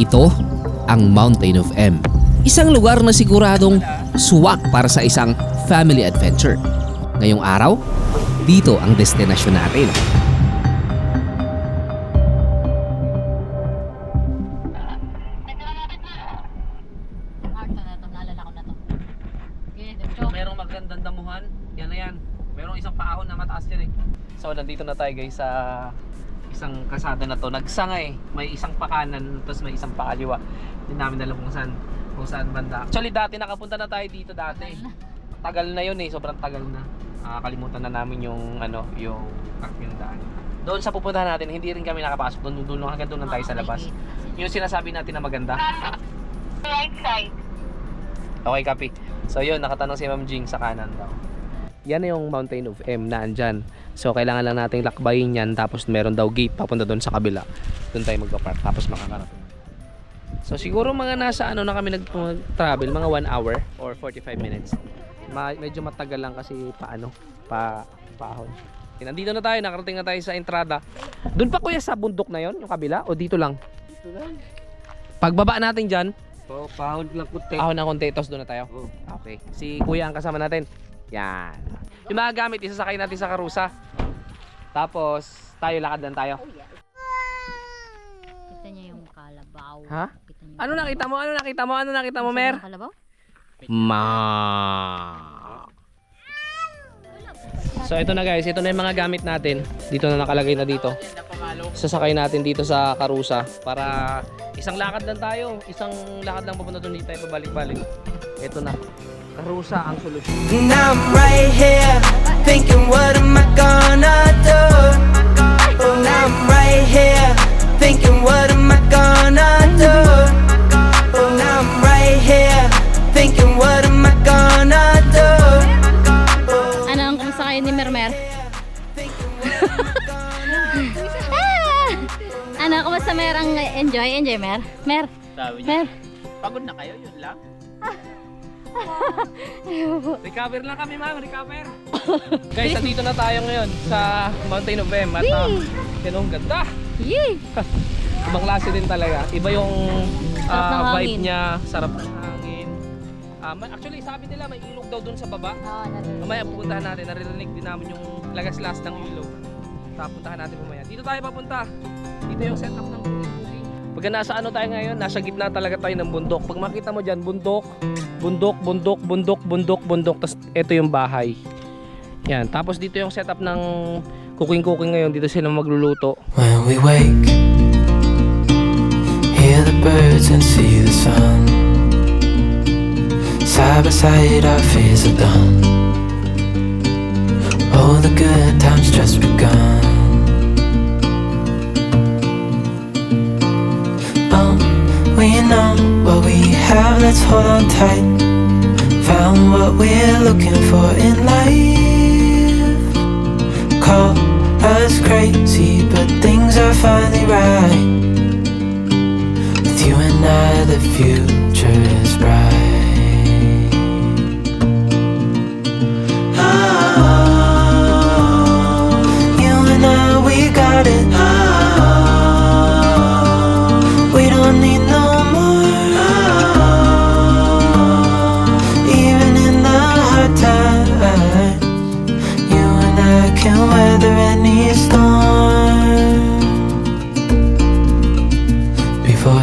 Ito ang Mountain of M. Isang lugar na siguradong suwak para sa isang family adventure. Ngayong araw, dito ang destinasyon natin. Merong magandang damuhan. Yan na yan. Merong isang paahon na mataas yan eh. So, nandito na tayo guys sa isang kasada na to. Nagsanga eh. May isang pakanan, tapos may isang pakaliwa. Hindi namin alam kung saan, kung saan banda. Actually, dati nakapunta na tayo dito dati. Tagal na yun eh. Sobrang tagal na. Nakakalimutan na namin yung, ano, yung, yung daan. Doon sa pupuntahan natin, hindi rin kami nakapasok. Doon, doon hanggang doon lang tayo sa labas. Yung sinasabi natin na maganda. Right side. Okay, copy. So yun, nakatanong si Ma'am Jing sa kanan daw. Yan na yung Mountain of M na andyan. So kailangan lang nating lakbayin yan tapos meron daw gate papunta doon sa kabila. Doon tayo magpa-park tapos makakarating. So siguro mga nasa ano na kami nag-travel, mga 1 hour or 45 minutes. Ma- medyo matagal lang kasi paano, pa paahon. Okay, Nandito na tayo, nakarating na tayo sa entrada. Doon pa kuya sa bundok na yon, yung kabila o dito lang? Pagbaba natin diyan, So, pahod lang kutte. Ahon ng konti, tapos doon na tayo. Oh. Okay. Si kuya ang kasama natin. Yan. Yung mga gamit, isasakay natin sa karusa. Tapos, tayo lakad lang tayo. Kita niya yung kalabaw. Ha? Kita niya Ano nakita mo? Ano nakita mo? Ano nakita mo, Mer? Yung kalabaw? Ma. So ito na guys, ito na yung mga gamit natin. Dito na nakalagay na dito. Sasakay natin dito sa karusa para isang lakad lang tayo. Isang lakad lang papunta doon, hindi tayo pabalik-balik. Ito na. Karusa ang solusyon. And I'm right here thinking, what am I gonna do? And I'm right here thinking, what am I gonna do? And I'm right here thinking, what am I gonna do? Ano ang kumusta kayo ni Mermer? ano, kumusta Mer ang enjoy? Enjoy Mer? Mer? Sabi Mer? pagod na kayo, yun lang. Recover lang kami ma'am, recover. Guys, nandito na tayo ngayon sa Mountain of M at uh, yan ang ganda. Yee! Ibang klase din talaga. Iba yung Sarap ng ah, hangin. vibe niya, sarap ng hangin. Ah, ma- actually, sabi nila may ilog daw dun sa baba. Oo, narinig. Mamaya pupuntahan natin, naririnig din namin yung lagas-las ng ilog. Tapuntahan natin mamaya. Dito tayo papunta. Dito yung setup ng. Pagka nasa ano tayo ngayon, nasa gitna talaga tayo ng bundok. Pag makita mo dyan, bundok, bundok, bundok, bundok, bundok, bundok. Tapos ito yung bahay. Yan. Tapos dito yung setup ng cooking-cooking ngayon. Dito sila magluluto. When we wake, hear the birds and see the sun. Side by side, our fears are done. All the good times just begun. We know what we have, let's hold on tight. Found what we're looking for in life. Call us crazy, but things are finally right. With you and I, the future is bright.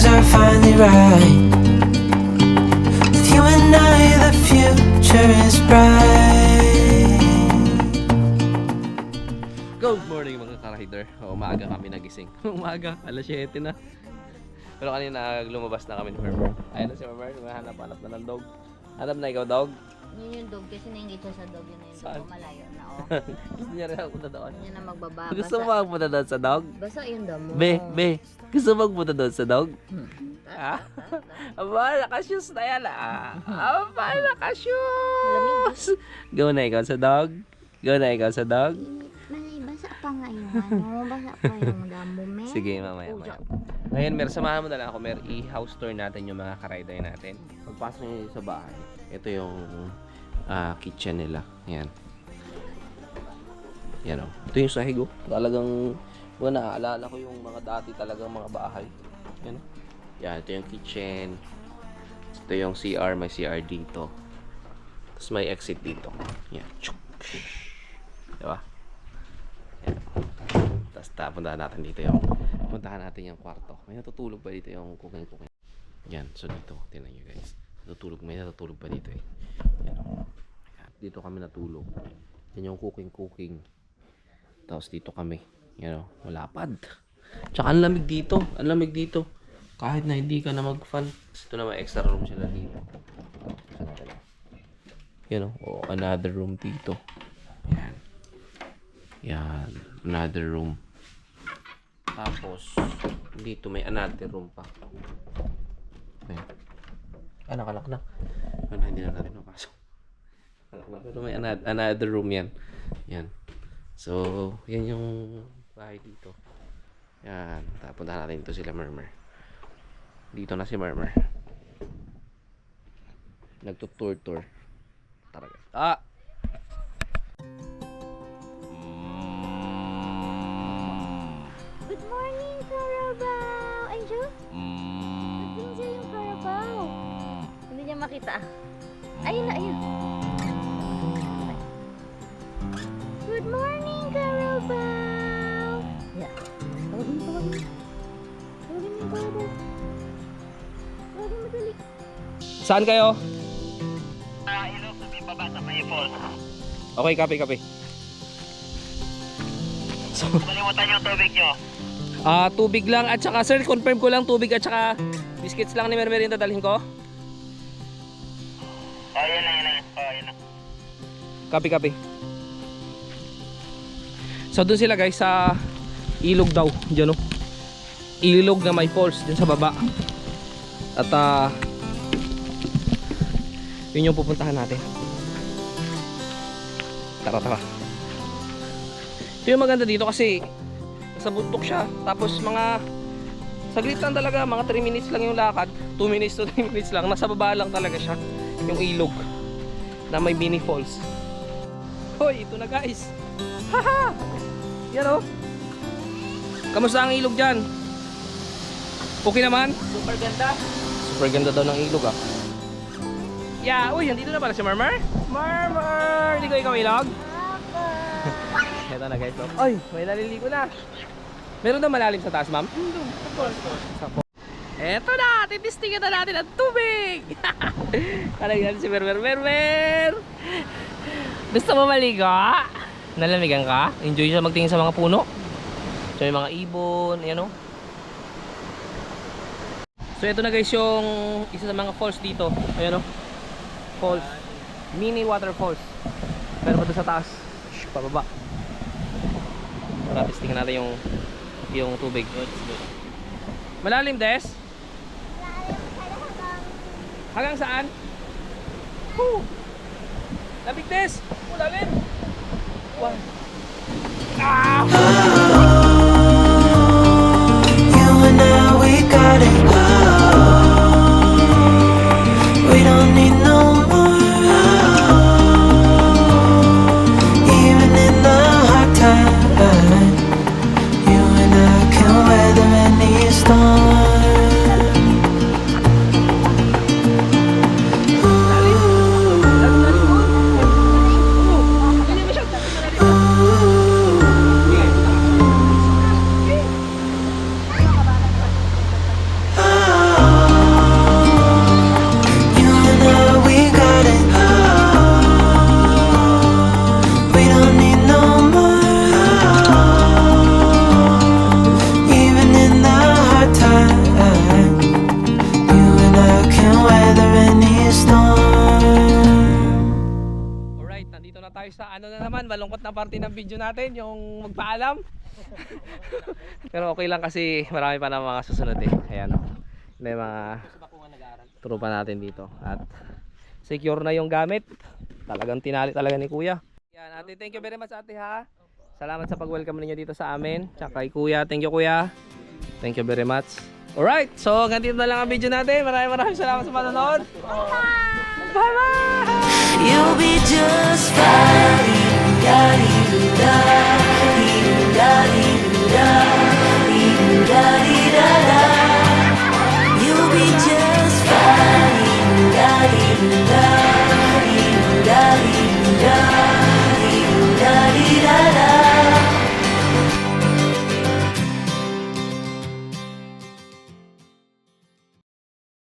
things are finally right. With you and I, the future is bright. Good morning mga ka-rider. Umaga kami nagising. umaga, alas 7 na. Pero kanina lumabas na kami ni Mermer. Ayun na si Mermer, humahanap-hanap na ng dog. Hanap na ikaw dog? Yun yung dog kasi naingit siya sa dog yun na yung Saan? dog malayo na oh. Gusto niya rin ako punta doon. Yun na magbaba. Gusto mo basa, magpunta doon sa dog? basa yung damo. Be, be, gusto mo magpunta doon sa dog? Ah, aba, nakashoes na yan ah. Aba, nakashoes. Go na ikaw sa dog. Go na ikaw sa dog. May basa pa nga yung ano, basa pa yung damo, me. Sige, mamaya, mamaya. Ngayon, Mer, samahan mo na lang ako, Mer. I-house tour natin yung mga karider natin. Pagpasok nyo sa bahay, ito yung ah, kitchen nila. Yan. Yan o. Ito yung sahig o. Talagang, wala naaalala ko yung mga dati talagang mga bahay. Yan o. Yan, ito yung kitchen. Ito yung CR, may CR dito. Tapos may exit dito. Yan. Diba? Yan. Tapos tapuntahan natin dito yung puntahan natin yung kwarto. May natutulog ba dito yung cooking cooking? Yan. So dito, tingnan nyo guys. Natutulog, may natutulog ba dito eh. Yan. o. Yan. Dito kami natulog. Yan yung cooking cooking. Tapos dito kami. Yan o. Malapad. Tsaka ang lamig dito. Ang lamig dito. Kahit na hindi ka na mag-fan. Ito naman extra room sila dito. Yan o. Oh, another room dito. Yan. Yan. Another room. Tapos, dito may another room pa. Ayan. Ah, nakalak na. Ano, hindi na natin mapasok. Nakalak na. Pero may another, another room yan. Yan. So, yan yung bahay dito. Yan. Tapunta natin dito sila Murmur. Dito na si Murmur. Nagtutour-tour. Tara guys. Ah! Good morning, Carabao! Angel? Angel makita. Ayun na, ayun. Good morning, Carabao! Yeah. Tawagin mo, tawagin mo. Tawagin mo Carabao. Tawagin mo dali. Saan kayo? Ah, ilo, sabi baba sa may falls. Okay, copy, copy. So, Kalimutan yung tubig nyo. ah tubig lang at saka sir, confirm ko lang tubig at saka biscuits lang ni Mermer yung dadalhin ko. Copy, copy. So doon sila guys sa ilog daw, diyan oh. Ilog na may falls dyan sa baba. At ah yun yung pupuntahan natin. Tara, tara. Ito yung maganda dito kasi nasa bundok siya. Tapos mga saglit lang talaga, mga 3 minutes lang yung lakad. 2 minutes to 3 minutes lang. Nasa baba lang talaga siya. Yung ilog na may mini falls. Hoy, ito na guys. Haha! Yan oh. Kamusta ang ilog dyan? Okay naman? Super ganda. Super ganda daw ng ilog ah. Yeah, uy, andito na pala si Marmar. Marmar! Hindi ko ikaw ilog? Ito na guys. Oh. Ay, may naliligo na. Meron na malalim sa taas, ma'am? Sa po. Eto na! Titistingan na natin ang tubig! Yan si Mermer? Mermer! Gusto mo maligo? Nalamigan ka? Enjoy siya magtingin sa mga puno. So may mga ibon, ayan o. So ito na guys yung isa sa mga falls dito. Ayan o. Falls. Mini waterfalls. Pero pa doon sa taas. Shh, pababa. Para testingin natin yung yung tubig. Malalim, Des? Hanggang saan? Woo! Oh, lalim! Wow. Ah! Tayo sa ano na naman, malungkot na parte ng video natin, yung magpaalam. Pero okay lang kasi marami pa na mga susunod eh. Ayan o. May mga tropa natin dito. At secure na yung gamit. Talagang tinali talaga ni Kuya. Yan, ate, thank you very much ate ha. Salamat sa pag-welcome ninyo dito sa amin. Tsaka kay Kuya, thank you Kuya. Thank you very much. Alright, so hanggang dito na lang ang video natin. Maraming maraming salamat sa panonood. Bye-bye! You'll be just fine. You'll be just fine.